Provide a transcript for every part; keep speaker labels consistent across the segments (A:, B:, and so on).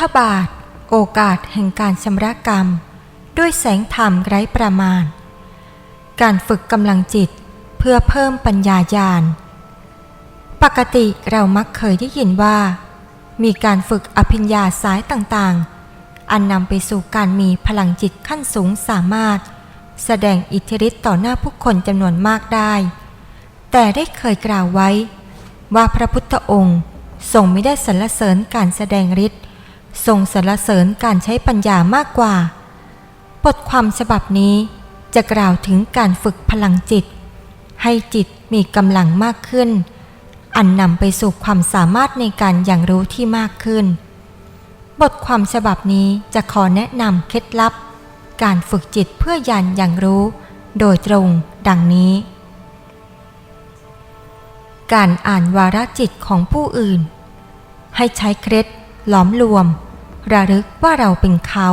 A: ธบาท โอกาสแห่งการชำระกรรม ด้วยแสงธรรมไร้ประมาณ การฝึกกำลังจิตเพื่อเพิ่มปัญญาญาณ ปกติเรามักเคยได้ยินว่า มีการฝึกอภิญญาสายต่างๆ อันนำไปสู่การมีพลังจิตขั้นสูงสามารถ แสดงอิทธิฤทธิ์ต่อหน้าผู้คนจำนวนมากได้ แต่ได้เคยกล่าวไว้ว่าพระพุทธองค์ทรงไม่ได้สรรเสริญการแสดงฤทธิ์ ทรงสรรเสริญการใช้ปัญญามากกว่า บทความฉบับนี้จะกล่าวถึงการฝึกพลังจิต ให้จิตมีกำลังมากขึ้น อันนำไปสู่ความสามารถในการอย่างรู้ที่มากขึ้น บทความฉบับนี้จะขอแนะนำเคล็ดลับ การฝึกจิตเพื่อยานอย่างรู้ โดยตรงดังนี้ การอ่านวาระจิตของผู้อื่น ให้ใช้เคล็ดหลอมรวม ระลึกว่าเราเป็นเขา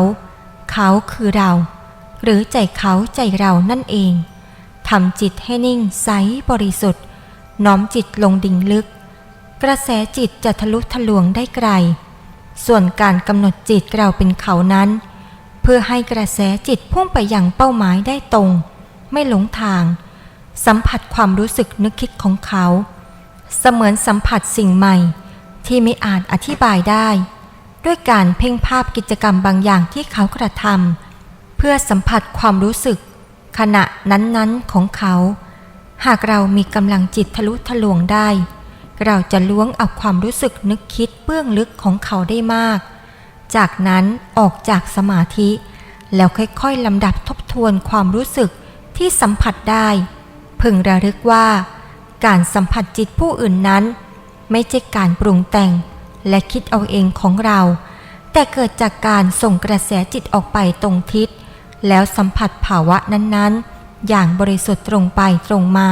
A: เขาคือเรา หรือใจเขาใจเรานั่นเองทำจิตให้นิ่งใสบริสุทธิ์ น้อมจิตลงดิ่งลึก กระแสจิตจะทะลุทะลวงได้ไกล ส่วนการกำหนดจิตเราเป็นเขานั้น เพื่อให้กระแสจิตพุ่งไปอยังเป้าหมายได้ตรง ไม่หลงทาง สัมผัสความรู้สึกนึกคิดของเขา เสมือนสัมผัสสิ่งใหม่ที่ไม่อาจอธิบายได้ ด้วยการเพ่งภาพกิจกรรมบางอย่างที่เขากระทำเพื่อสัมผัสความรู้สึก ขณะนั้นๆของเขา หากเรามีกำลังจิตทะลุทะลวงได้ เราจะล้วงเอาความรู้สึกนึกคิดเบื้องลึกของเขาได้มาก จากนั้นออกจากสมาธิ แล้วค่อยๆลำดับทบทวนความรู้สึกที่สัมผัสได้ พึงระลึกว่า การสัมผัสจิตผู้อื่นนั้น ไม่ใช่การปรุงแต่ง และคิดเอาเองของเรา แต่เกิดจากการส่งกระแสจิตออกไปตรงทิศ แล้วสัมผัสภาวะนั้นๆ อย่างบริสุทธิ์ตรงไปตรงมา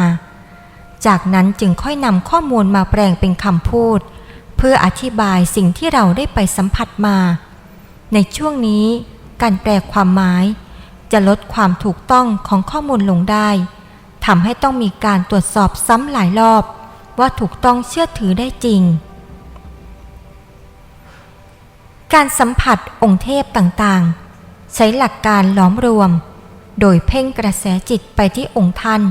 A: จากนั้นจึงค่อยนำข้อมูลมาแปลงเป็นคำพูด เพื่ออธิบายสิ่งที่เราได้ไปสัมผัสมา ในช่วงนี้การแปลความหมาย จะลดความถูกต้องของข้อมูลลงได้ทำให้ต้องมีการตรวจสอบซ้ำหลายรอบว่าถูกต้องเชื่อถือได้จริง การสัมผัสองค์เทพต่างๆ ใช้หลักการล้อมรวม โดยเพ่งกระแสจิตไปที่องค์ท่าน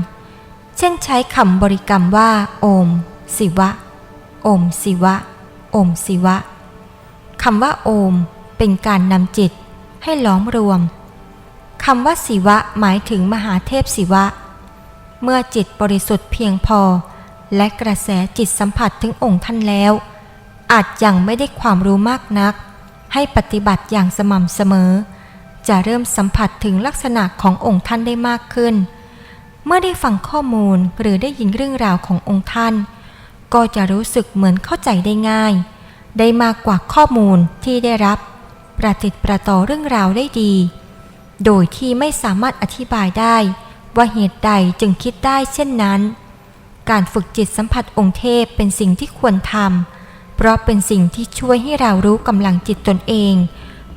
A: เช่นใช้คำบริกรรมว่า โอม สิวะ โอมสิวะ โอมสิวะคำว่าโอมเป็นการนำจิตให้ล้อมรวมคำว่าสิวะหมายถึงมหาเทพสิวะ เมื่อจิตบริสุทธิ์เพียงพอ และกระแสจิตสัมผัสถึงองค์ท่านแล้ว อาจยังไม่ได้ความรู้มากนัก ให้ปฏิบัติอย่างสม่ำเสมอ จะเริ่มสัมผัสถึงลักษณะขององค์ท่านได้มากขึ้น เมื่อได้ฟังข้อมูลหรือได้ยินเรื่องราวขององค์ท่าน ก็จะรู้สึกเหมือนเข้าใจได้ง่าย ได้มากกว่าข้อมูลที่ได้รับ ประติดประต่อเรื่องราวได้ดี โดยที่ไม่สามารถอธิบายได้ ว่าเหตุใดจึงคิดได้เช่นนั้น การฝึกจิตสัมผัสองค์เทพเป็นสิ่งที่ควรทำ เพราะเป็นสิ่งที่ช่วยให้เรารู้กำลังจิตตนเอง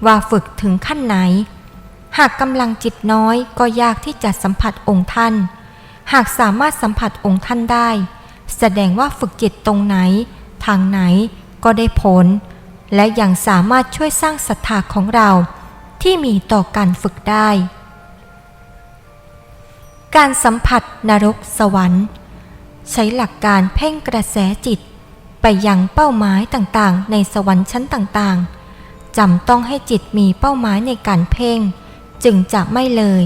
A: ว่าฝึกถึงขั้นไหน หากกำลังจิตน้อยก็ยากที่จะสัมผัสองค์ท่าน หากสามารถสัมผัสองค์ท่านได้ แสดงว่าฝึกจิตตรงไหน ทางไหนก็ได้ผล และยังสามารถช่วยสร้างศรัทธาของเรา ที่มีต่อการฝึกได้ การสัมผัสนรกสวรรค์ ใช้หลักการเพ่งกระแสจิต ไปยังเป้าหมายต่างๆ ในสวรรค์ชั้นต่างๆจำต้องให้จิตมีเป้าหมายในการเพ่ง จึงจะไม่เลย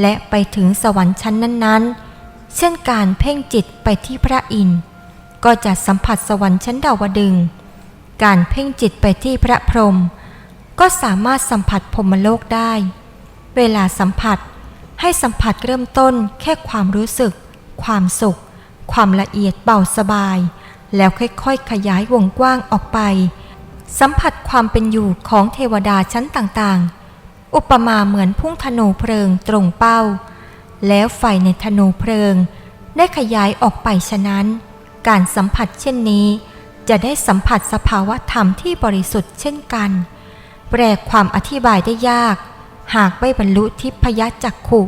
A: และไปถึงสวรรค์ชั้นนั้นๆ เช่นการเพ่งจิตไปที่พระอินทร์ก็จะสัมผัสสวรรค์ชั้นดาวดึง การเพ่งจิตไปที่พระพรหมก็สามารถสัมผัสพรหมโลกได้ เวลาสัมผัสให้สัมผัสเริ่มต้นแค่ความรู้สึก ความสุข ความละเอียดเบาสบาย แล้วค่อยๆขยายวงกว้างออกไป สัมผัสความเป็นอยู่ของเทวดาชั้นต่างๆ อุปมาเหมือนพุ่งธนูเพลิงตรงเป้า แล้วไฟในธนูเพลิง ได้ขยายออกไปฉะนั้น การสัมผัสเช่นนี้ จะได้สัมผัสสภาวะธรรมที่บริสุทธิ์เช่นกัน แปลความอธิบายได้ยาก หากไม่บรรลุทิพยจักขุ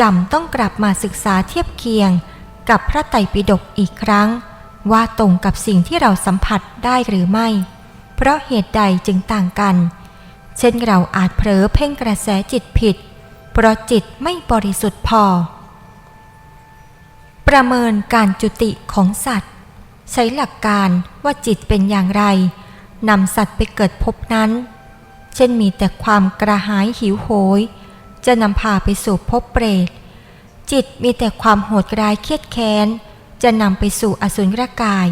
A: จำต้องกลับมาศึกษาเทียบเคียงกับพระไตรปิฎกอีกครั้ง ว่าตรงกับสิ่งที่เราสัมผัสได้หรือไม่ เพราะเหตุใดจึงต่างกัน เช่นเราอาจเผลอเพ่งกระแสจิตผิด เพราะจิตไม่บริสุทธิ์พอ ประเมินการจุติของสัตว์ ใช้หลักการว่าจิตเป็นอย่างไรนำสัตว์ไปเกิดพบนั้น เช่นมีแต่ความกระหายหิวโหย จะนำพาไปสู่ภพเปรตจิตมีแต่ความโหดร้ายเครียดแค้น จะนำไปสู่อสุรกาย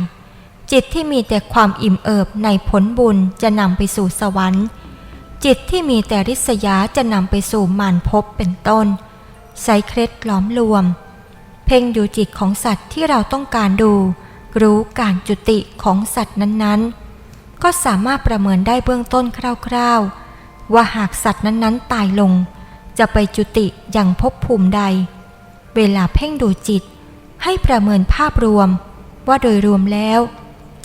A: จิตที่มีแต่ความอิ่มเอิบในผลบุญจะนำไปสู่สวรรค์ จิตที่มีแต่ริษยาจะนำไปสู่มารภพเป็นต้นใช้เคล็ดล้อมรวม เพ่งดูจิตของสัตว์ที่เราต้องการดู รู้การจุติของสัตว์นั้นๆ ก็สามารถประเมินได้เบื้องต้นคร่าวๆ ว่าหากสัตว์นั้นๆ ตายลง จะไปจุติอยังภพภูมิใด เวลาเพ่งดูจิต ให้ประเมินภาพรวม ว่าโดยรวมแล้ว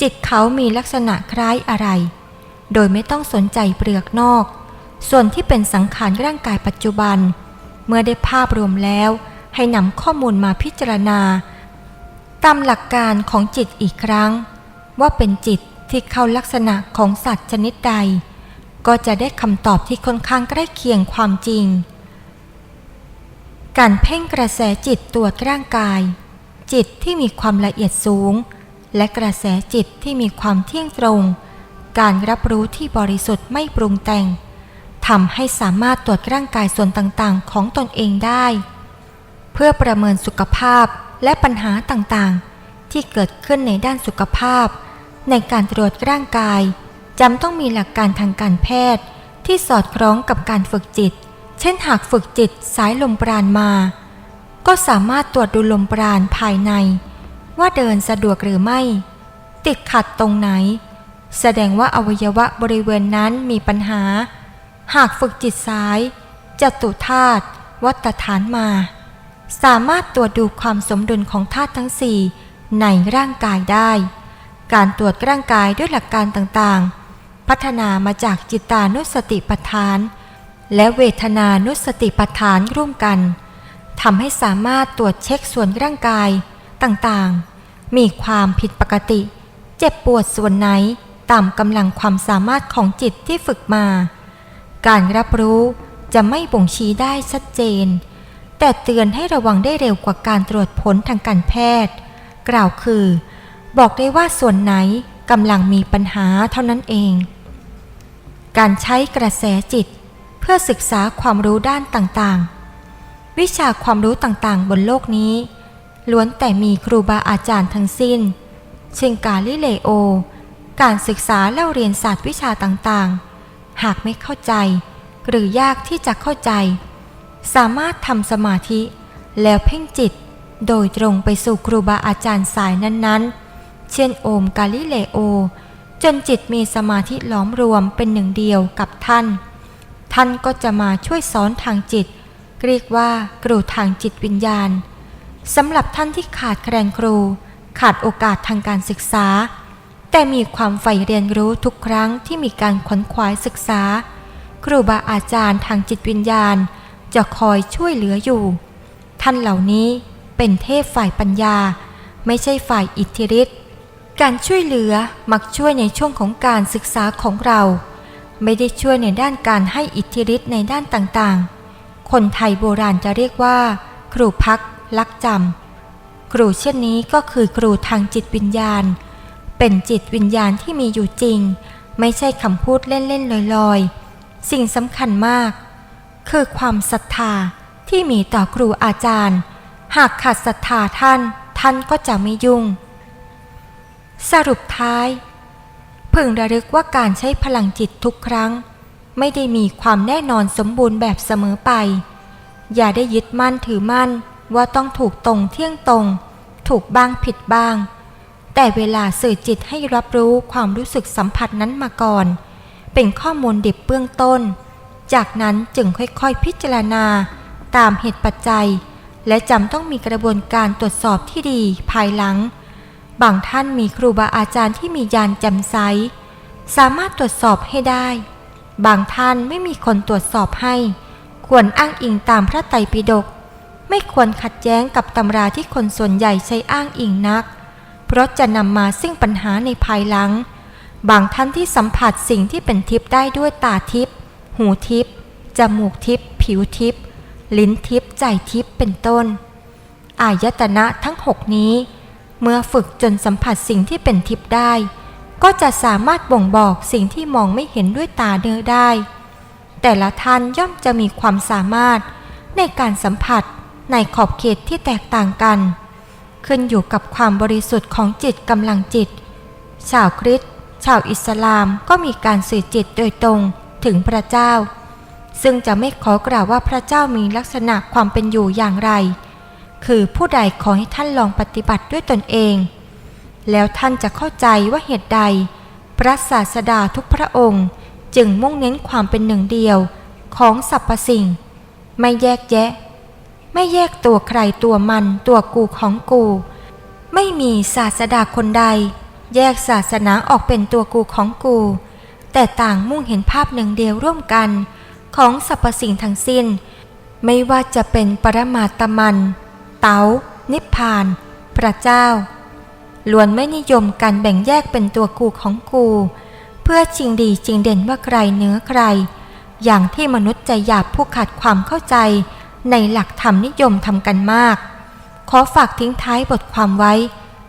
A: จิตเขามีลักษณะคล้ายอะไร โดยไม่ต้องสนใจเปลือกนอก ส่วนที่เป็นสังขารร่างกายปัจจุบัน เมื่อได้ภาพรวมแล้ว ให้นำข้อมูลมาพิจารณา ตามหลักการของจิตอีกครั้ง ว่าเป็นจิตที่เข้าลักษณะของสัตว์ชนิดใด ก็จะได้คำตอบที่ค่อนข้างใกล้เคียงความจริงการเพ่งกระแสจิตตรวจร่างกาย จิตที่มีความละเอียดสูง และกระแสจิตที่มีความเที่ยงตรง การรับรู้ที่บริสุทธิ์ไม่ปรุงแต่งทำให้สามารถตรวจร่างกายส่วนต่างๆ ของตนเองได้ เพื่อประเมินสุขภาพและปัญหาต่างๆ ที่เกิดขึ้นในด้านสุขภาพ ในการตรวจร่างกายจำต้องมีหลักการทางการแพทย์ ที่สอดคล้องกับการฝึกจิต เช่นหากฝึกจิตสายลมปราณมา ก็สามารถตรวจดูลมปราณภายใน ว่าเดินสะดวกหรือไม่ ติดขัดตรงไหน แสดงว่าอวัยวะบริเวณนั้นมีปัญหา หากฝึกจิตซ้ายจตุธาตุวัตฐานมา สามารถตรวจดูความสมดุลของธาตุทั้งสี่ในร่างกายได้ การตรวจร่างกายด้วยหลักการต่างๆ พัฒนามาจากจิตานุสติปัฏฐาน และเวทนานุสติปัฏฐานร่วมกัน ทำให้สามารถตรวจเช็คส่วนร่างกายต่างๆ มีความผิดปกติ เจ็บปวดส่วนไหนตามกำลังความสามารถของจิตที่ฝึกมา การรับรู้จะไม่บ่งชี้ได้ชัดเจน แต่เตือนให้ระวังได้เร็วกว่าการตรวจผลทางการแพทย์ กล่าวคือ บอกได้ว่าส่วนไหนกำลังมีปัญหาเท่านั้นเอง การใช้กระแสจิต เพื่อศึกษาความรู้ด้านต่างๆ วิชาความรู้ต่างๆ บนโลกนี้ ล้วนแต่มีครูบาอาจารย์ทั้งสิ้น เช่นกาลิเลโอ การศึกษาเล่าเรียนศาสตร์วิชาต่างๆ หากไม่เข้าใจ หรือยากที่จะเข้าใจ สามารถทำสมาธิ แล้วเพ่งจิต โดยตรงไปสู่ครูบาอาจารย์สายนั้นๆ เช่นโอมกาลิเลโอ จนจิตมีสมาธิล้อมรวมเป็นหนึ่งเดียวกับท่าน ท่านก็จะมาช่วยสอนทางจิต เรียกว่าครูทางจิตวิญญาณสำหรับท่านที่ขาดแคลนครู ขาดโอกาสทางการศึกษา แต่มีความใฝ่เรียนรู้ทุกครั้งที่มีการขวนขวายศึกษา ครูบาอาจารย์ทางจิตวิญญาณ จะคอยช่วยเหลืออยู่ ท่านเหล่านี้เป็นเทพฝ่ายปัญญา ไม่ใช่ฝ่ายอิทธิฤทธิ์การช่วยเหลือมักช่วยในช่วงของการศึกษาของเรา ไม่ได้ช่วยในด้านการให้อิทธิฤทธิ์ในด้านต่างๆ คนไทยโบราณจะเรียกว่า ครูพักลักจำครูเช่นนี้ก็คือครูทางจิตวิญญาณ เป็นจิตวิญญาณที่มีอยู่จริง ไม่ใช่คำพูดเล่นๆลอยๆ สิ่งสำคัญมาก คือความศรัทธาที่มีต่อครูอาจารย์ หากขาดศรัทธาท่าน ท่านก็จะไม่ยุ่ง สรุปท้าย พึงระลึกว่าการใช้พลังจิตทุกครั้ง ไม่ได้มีความแน่นอนสมบูรณ์แบบเสมอไป อย่าได้ยึดมั่นถือมั่นว่าต้องถูกตรงเที่ยงตรง ถูกบ้างผิดบ้าง แต่เวลาสื่อจิตให้รับรู้ความรู้สึกสัมผัสนั้นมาก่อน เป็นข้อมูลดิบเบื้องต้น จากนั้นจึงค่อยๆพิจารณา ตามเหตุปัจจัย และจำต้องมีกระบวนการตรวจสอบที่ดีภายหลัง บางท่านมีครูบาอาจารย์ที่มีญาณแจ่มใสสามารถตรวจสอบให้ได้ บางท่านไม่มีคนตรวจสอบให้ ควรอ้างอิงตามพระไตรปิฎกไม่ควรขัดแย้งกับตำราที่คนส่วนใหญ่ใช้อ้างอิงนัก เพราะจะนำมาซึ่งปัญหาในภายหลัง บางท่านที่สัมผัสสิ่งที่เป็นทิพย์ได้ด้วยตาทิพย์หูทิพย์จมูกทิพย์ผิวทิพย์ลิ้นทิพย์ใจทิพย์เป็นต้น อายตนะทั้งหกนี้ เมื่อฝึกจนสัมผัสสิ่งที่เป็นทิพย์ได้ ก็จะสามารถบ่งบอกสิ่งที่มองไม่เห็นด้วยตาเนื้อได้ แต่ละท่านย่อมจะมีความสามารถในการสัมผัสในขอบเขตที่แตกต่างกัน ขึ้นอยู่กับความบริสุทธิ์ของจิตกำลังจิต ชาวคริสต์ชาวอิสลามก็มีการสื่อจิตโดยตรงถึงพระเจ้า ซึ่งจะไม่ขอกล่าวว่าพระเจ้ามีลักษณะความเป็นอยู่อย่างไร คือผู้ใดขอให้ท่านลองปฏิบัติด้วยตนเอง แล้วท่านจะเข้าใจว่าเหตุใด พระศาสดาทุกพระองค์ จึงมุ่งเน้นความเป็นหนึ่งเดียวของสรรพสิ่ง ไม่แยกแยะ ไม่แยกตัวใครตัวมันตัวกูของกู ไม่มีศาสดาคนใด แยกศาสนาออกเป็นตัวกูของกู แต่ต่างมุ่งเห็นภาพหนึ่งเดียวร่วมกัน ของสรรพสิ่งทั้งสิ้น ไม่ว่าจะเป็นปรมาตมัน เตานิพพาน พระเจ้า ล้วนไม่นิยมการแบ่งแยกเป็นตัวกูของกู เพื่อจริงดีจริงเด่นว่าใครเนื้อใคร อย่างที่มนุษย์ใจหยาบผู้ขาดความเข้าใจ ในหลักธรรมนิยมทำกันมาก ขอฝากทิ้งท้ายบทความไว้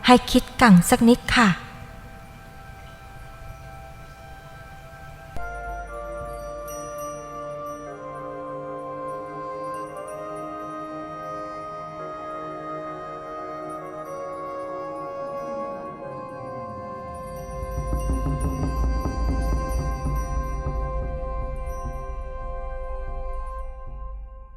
A: ให้คิดกังสักนิดค่ะ